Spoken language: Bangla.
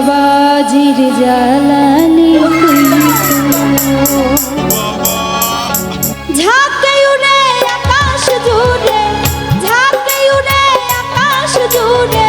বাবাজির জালানি ঝাঁকে উড়ে আকাশ জুড়ে ঝাঁকে উড়ে আকাশ জুড়ে।